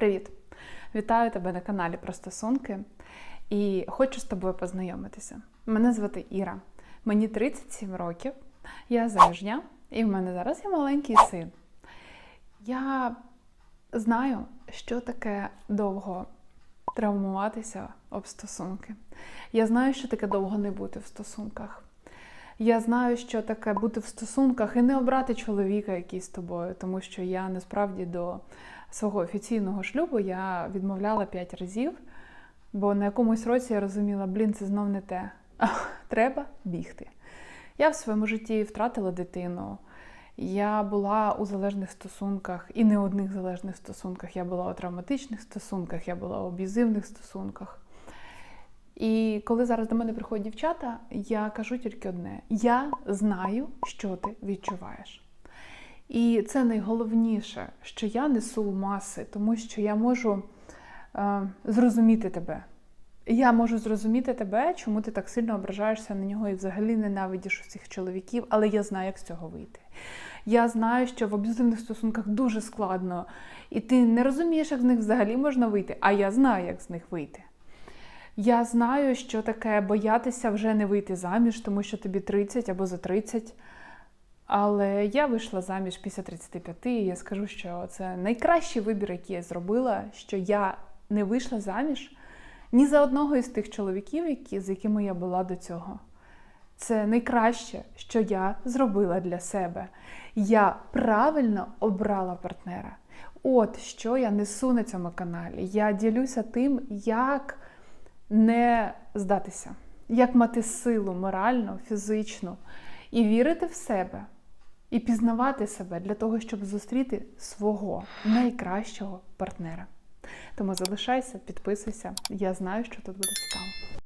Привіт! Вітаю тебе на каналі про стосунки і хочу з тобою познайомитися. Мене звати Іра, мені 37 років, я заміжня, і в мене зараз є маленький син. Я знаю, що таке довго травмуватися об стосунки. Я знаю, що таке довго не бути в стосунках. Я знаю, що таке бути в стосунках і не обрати чоловіка, який з тобою, тому що я насправді до свого офіційного шлюбу я відмовляла п'ять разів, бо на якомусь році я розуміла, блін, це знов не те. Треба бігти. Я в своєму житті втратила дитину. Я була у залежних стосунках і не одних залежних стосунках. Я була у травматичних стосунках, я була у аб'юзивних стосунках. І коли зараз до мене приходять дівчата, я кажу тільки одне: я знаю, що ти відчуваєш. І це найголовніше, що я несу маси, тому що я можу е, зрозуміти тебе. Я можу зрозуміти тебе, чому ти так сильно ображаєшся на нього і взагалі ненавидиш усіх чоловіків, але я знаю, як з цього вийти. Я знаю, що в аб'юзивних стосунках дуже складно, і ти не розумієш, як з них взагалі можна вийти, а я знаю, як з них вийти. Я знаю, що таке боятися вже не вийти заміж, тому що тобі 30 або за 30. Але я вийшла заміж після 35, і я скажу, що це найкращий вибір, який я зробила, що я не вийшла заміж ні за одного із тих чоловіків, які, з якими я була до цього. Це найкраще, що я зробила для себе. Я правильно обрала партнера. От що я несу на цьому каналі. Я ділюся тим, як не здатися, як мати силу моральну, фізичну і вірити в себе, і пізнавати себе для того, щоб зустріти свого найкращого партнера. Тому залишайся, підписуйся. Я знаю, що тут буде цікаво.